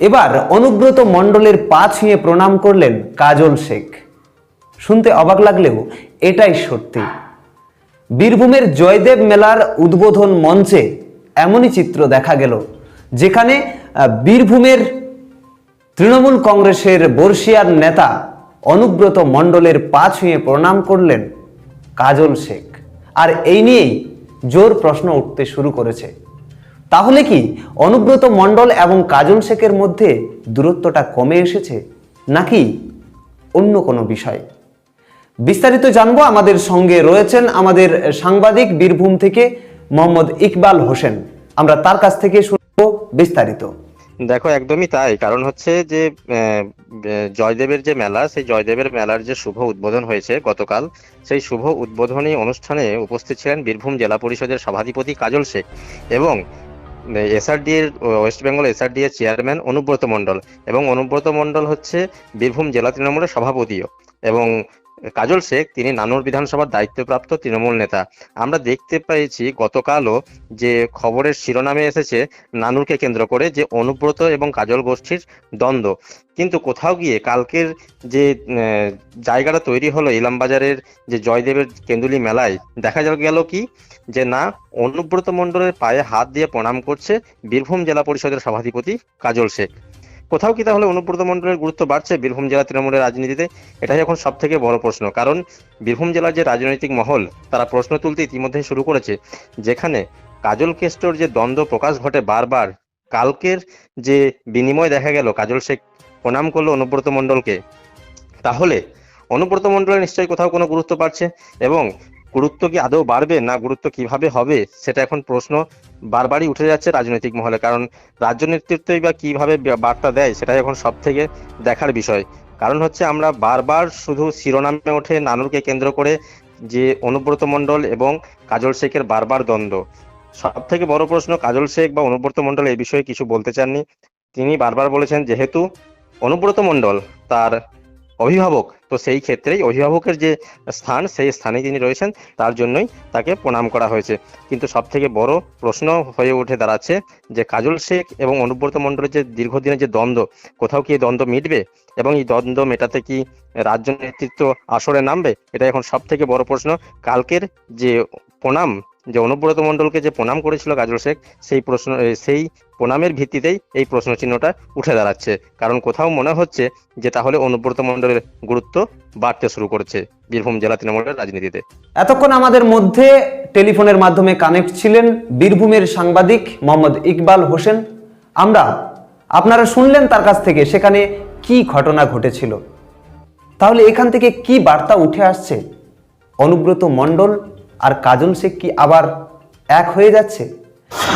এবার অনুব্রত মণ্ডলের পা ছুঁয়ে প্রণাম করলেন কাজল শেখ। শুনতে অবাক লাগলেও এটাই সত্যি। বীরভূমের জয়দেব মেলার উদ্বোধন মঞ্চে এমনই চিত্র দেখা গেল, যেখানে বীরভূমের তৃণমূল কংগ্রেসের বর্ষিয়ার নেতা অনুব্রত মণ্ডলের পা ছুঁয়ে প্রণাম করলেন কাজল শেখ। আর এই নিয়েই জোর প্রশ্ন উঠতে শুরু করেছে। তাহলে কি অনুব্রত মণ্ডল এবং কাজল শেখের মধ্যে দূরত্বটা কমে এসেছে, নাকি অন্য কোনো বিষয়? বিস্তারিত জানব আমাদের সঙ্গে রয়েছেন আমাদের সাংবাদিক বীরভূম থেকে মোহাম্মদ ইকবাল হোসেন। আমরা তার কাছ থেকে শুনব বিস্তারিত। দেখো, একদমই তাই। কারণ হচ্ছে যে জয়দেবের যে মেলা, সেই জয়দেবের মেলার যে শুভ উদ্বোধন হয়েছে গতকাল, সেই শুভ উদ্বোধনী অনুষ্ঠানে উপস্থিত ছিলেন বীরভূম জেলা পরিষদের সভাধিপতি কাজল শেখ এবং এসআরডি এর ওয়েস্ট বেঙ্গল এসআরডি এর চেয়ারম্যান অনুব্রত মণ্ডল। এবং অনুব্রত মণ্ডল হচ্ছে বীরভূম জেলা তৃণমূলের সভাপতিও। এবং কাজল শেখ, তিনি নানুর বিধানসভার দায়িত্বপ্রাপ্ত তৃণমূল নেতা। আমরা দেখতে পেয়েছি গতকালও যে খবরের শিরোনামে এসেছে নানুরকে কেন্দ্র করে যে অনুব্রত এবং কাজল গোষ্ঠীর দ্বন্দ্ব। কিন্তু কোথাও গিয়ে কালকের যে জায়গাটা তৈরি হলো ইলামবাজারের যে জয়দেবের কেন্দুলি মেলায়, দেখা গেল কি? যে না, অনুব্রত মণ্ডলের পায়ে হাত দিয়ে প্রণাম করছে বীরভূম জেলা পরিষদের সভাধিপতি কাজল শেখ। কোথাও কি তাহলে অনুব্রত মণ্ডলের গুরুত্ব বাড়ছে বীরভূম জেলা তৃণমূলের রাজনীতিতে? এটাই এখন সব থেকে বড় প্রশ্ন। কারণ বীরভূম জেলার যে রাজনৈতিক মহল, তারা প্রশ্ন তুলতে ইতিমধ্যে শুরু করেছে, যেখানে কাজল কেষ্টর যে দ্বন্দ্ব প্রকাশ ঘটে বারবার, কালকের যে বিনিময় দেখা গেল, কাজল শেখ প্রণাম করল অনুব্রত মণ্ডলকে, তাহলে অনুব্রত মণ্ডলের নিশ্চয়ই কোথাও কোনো গুরুত্ব পাচ্ছে এবং গুরুত্ব কি আদৌ বাড়বে না গুরুত্ব কীভাবে হবে? সেটা এখন প্রশ্ন বারবারই উঠে যাচ্ছে রাজনৈতিক মহলে। কারণ রাজ্য নেতৃত্বই বা কীভাবে বার্তা দেয় সেটাই এখন সব থেকে দেখার বিষয়। কারণ হচ্ছে আমরা বারবার শুধু শিরোনামে ওঠে নানুরকে কেন্দ্র করে যে অনুব্রত মণ্ডল এবং কাজল শেখের বারবার দ্বন্দ্ব। সব থেকে বড় প্রশ্ন কাজল শেখ বা অনুব্রত মণ্ডল এই বিষয়ে কিছু বলতে চাননি। তিনি বারবার বলেছেন যেহেতু অনুব্রত মণ্ডল তার অভিভাবক। তো সেই ক্ষেত্রেই অভিভাবকের যে স্থান, সেই স্থানে তিনি রয়েছেন, তার জন্যই তাকে প্রণাম করা হয়েছে। কিন্তু সব থেকে বড় প্রশ্ন হয়ে উঠে দাঁড়াচ্ছে যে, কাজল শেখ এবং অনুব্রত মণ্ডলের যে দীর্ঘদিনের যে দ্বন্দ্ব, কোথাও কি এই দ্বন্দ্ব মিটবে? এবং এই দ্বন্দ্ব মেটাতে কি রাজ্য নেতৃত্ব আসরে নামবে? এটা এখন সব থেকে বড় প্রশ্ন। কালকের যে প্রণাম যে অনুব্রত মণ্ডলকে যে প্রণাম করেছিল কাজল শেখ, সেই প্রশ্ন সেই প্রণামের ভিত্তিতেই এই প্রশ্ন চিহ্নটা উঠে দাঁড়াচ্ছে। কারণ কোথাও মনে হচ্ছে যে তাহলে অনুব্রত মণ্ডলের গুরুত্ব বাড়তে শুরু করেছে বীরভূম জেলা তৃণমূলের রাজনীতিতে। এতক্ষণ আমাদের মধ্যে টেলিফোনের মাধ্যমে কানেক্ট ছিলেন বীরভূমের সাংবাদিক মোহাম্মদ ইকবাল হোসেন। আমরা, আপনারা শুনলেন তার কাছ থেকে সেখানে কি ঘটনা ঘটেছিল। তাহলে এখান থেকে কি বার্তা উঠে আসছে? অনুব্রত মণ্ডল আর কাজল শেখ কি আবার এক হয়ে যাচ্ছে?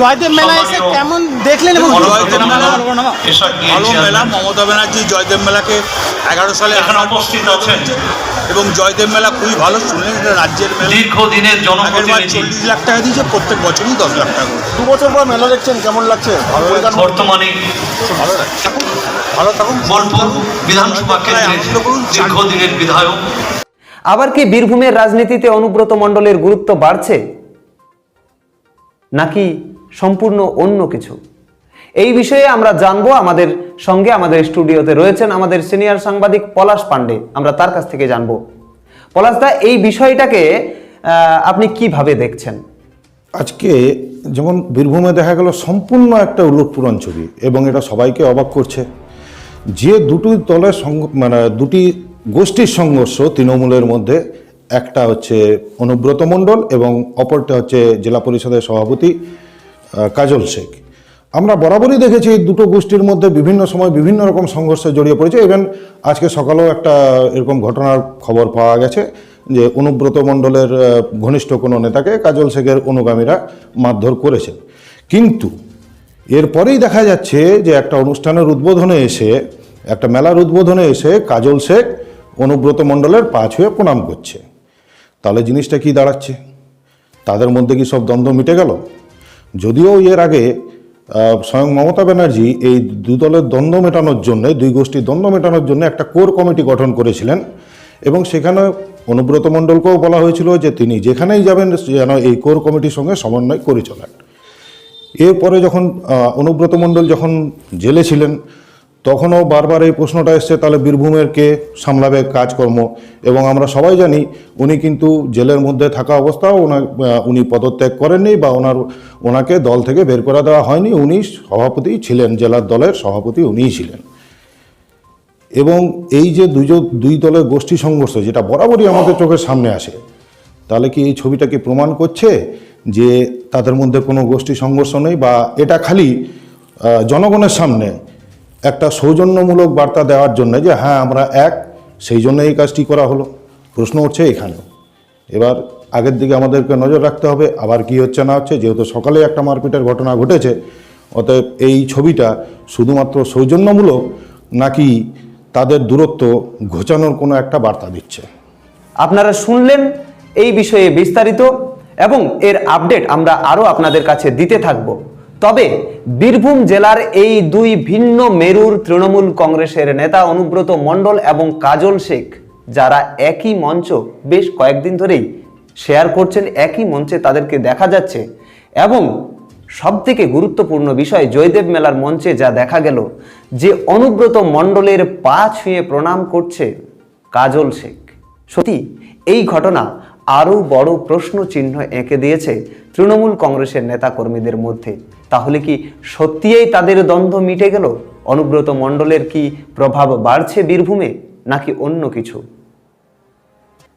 জয়দেব মেলা এসে কেমন দেখলেন এবং জয়দেব মেলা ভালো মেলা মমতা ব্যানার্জি জয়দেব মেলাকে এগারো সালে এখানে উপস্থিত আছেন। এবং জয়দেব মেলা খুবই ভালো শুনলেন এটা রাজ্যের মেলা। দীর্ঘদিনের জনপ্রতিনিধি। চল্লিশ লাখ টাকা দিয়েছে প্রত্যেক বছরই দশ লাখ টাকা দু বছর পর মেলা দেখছেন কেমন লাগছে? বর্তমানে ভালো থাকুন ভালো থাকুন। বোলপুর বিধানসভা কেন্দ্রের দীর্ঘদিনের বিধায়ক আবার কি বীরভূমের রাজনীতিতে অনুব্রত মণ্ডলের গুরুত্ব বাড়ছে? নাকি সম্পূর্ণ অন্য কিছু? এই বিষয়ে আমরা জানব আমাদের সঙ্গে, আমাদের স্টুডিওতে রয়েছেন আমাদের সিনিয়র সাংবাদিক পলাশ পান্ডে আমরা তার কাছ থেকে জানব। পলাশদা এই বিষয়টাকে আপনি কীভাবে দেখছেন? আজকে যেমন বীরভূমে দেখা গেল সম্পূর্ণ একটা উলটপুরন ছবি, এবং এটা সবাইকে অবাক করছে। যে দুটি দলের মানে দুটি গোষ্ঠীর সংঘর্ষ তৃণমূলের মধ্যে, একটা হচ্ছে অনুব্রত মণ্ডল এবং অপরটা হচ্ছে জেলা পরিষদের সভাপতি কাজল শেখ। আমরা বরাবরই দেখেছি দুটো গোষ্ঠীর মধ্যে বিভিন্ন সময় বিভিন্ন রকম সংঘর্ষে জড়িয়ে পড়েছে। ইভেন আজকে সকালেও একটা এরকম ঘটনার খবর পাওয়া গেছে যে অনুব্রত মণ্ডলের ঘনিষ্ঠ কোনো নেতাকে কাজল শেখের অনুগামীরা মারধর করেছেন। কিন্তু এরপরেই দেখা যাচ্ছে যে একটা অনুষ্ঠানের উদ্বোধনে এসে, একটা মেলার উদ্বোধনে এসে কাজল শেখ অনুব্রত মণ্ডলের পা ছুঁয়ে প্রণাম করছে। তাহলে জিনিসটা কি দাঁড়াচ্ছে? তাদের মধ্যে কি সব দ্বন্দ্ব মিটে গেল? যদিও এর আগে স্বয়ং মমতা ব্যানার্জি এই দু দলের দ্বন্দ্ব মেটানোর জন্য, দুই গোষ্ঠীর দ্বন্দ্ব মেটানোর জন্য একটা কোর কমিটি গঠন করেছিলেন এবং সেখানে অনুব্রত মণ্ডলকেও বলা হয়েছিল যে তিনি যেখানেই যাবেন যেন এই কোর কমিটির সঙ্গে সমন্বয় করে চলেন। এরপরে যখন অনুব্রত মণ্ডল যখন জেলে ছিলেন তখনও বারবার এই প্রশ্নটা এসছে, তাহলে বীরভূমের কে সামলাবে কাজকর্ম? এবং আমরা সবাই জানি উনি কিন্তু জেলের মধ্যে থাকা অবস্থাও উনি পদত্যাগ করেননি বা ওনার, ওনাকে দল থেকে বের করে দেওয়া হয়নি। উনি সভাপতি ছিলেন, জেলার দলের সভাপতি উনিই ছিলেন। এবং এই যে দুজন দুই দলের গোষ্ঠী সংঘর্ষ যেটা বরাবরই আমাদের চোখের সামনে আসে, তাহলে কি এই ছবিটাকে প্রমাণ করছে যে তাদের মধ্যে কোনো গোষ্ঠী সংঘর্ষ নেই বা এটা খালি জনগণের সামনে একটা সৌজন্যমূলক বার্তা দেওয়ার জন্য যে হ্যাঁ আমরা এক। সেই জন্য এই কাজটি করা হলো। প্রশ্ন উঠছে এখানে এবার আগের দিকে আমাদেরকে নজর রাখতে হবে, আবার কি হচ্ছে না হচ্ছে। যেহেতু সকালে একটা মারপিটের ঘটনা ঘটেছে, অতএব এই ছবিটা শুধুমাত্র সৌজন্যমূলক নাকি তাদের দূরত্ব ঘোচানোর কোনো একটা বার্তা দিচ্ছে। আপনারা শুনলেন এই বিষয়ে বিস্তারিত এবং এর আপডেট আমরা আরও আপনাদের কাছে দিতে থাকব। তবে বীরভূম জেলার এই দুই ভিন্ন মেরুর তৃণমূল কংগ্রেসের নেতা অনুব্রত মণ্ডল এবং কাজল শেখ, যারা একই মঞ্চ বেশ কয়েকদিন ধরেই শেয়ার করছেন, একই মঞ্চে তাদেরকে দেখা যাচ্ছে। এবং সব থেকে গুরুত্বপূর্ণ বিষয় জয়দেব মেলার মঞ্চে যা দেখা গেল, যে অনুব্রত মণ্ডলের পা ছুঁয়ে প্রণাম করছে কাজল শেখ। সত্যি, এই ঘটনা আরও বড় প্রশ্ন চিহ্ন এঁকে দিয়েছে তৃণমূল কংগ্রেসের নেতাকর্মীদের মধ্যে। তাহলে কি সত্যিই তাদের দ্বন্দ্ব মিটে গেল? অনুব্রত মণ্ডলের কি প্রভাব বাড়ছে বীরভূমে নাকি অন্য কিছু?